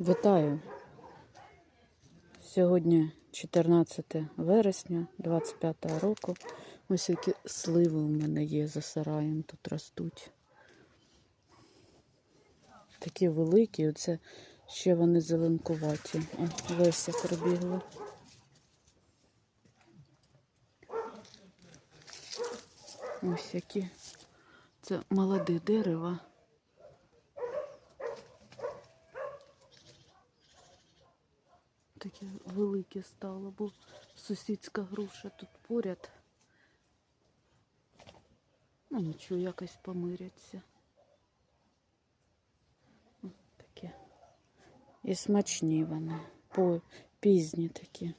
Вітаю! Сьогодні 14 вересня 25 року. Ось які сливи у мене є за сараєм, тут ростуть. Такі великі, оце ще вони зеленкуваті. О, Леся прибігла. Ось які. Це молоде дерево. Таке велике стало, бо сусідська груша тут поряд. Ну нічого, якось помиряться. Таке. І смачні вони, пізні такі.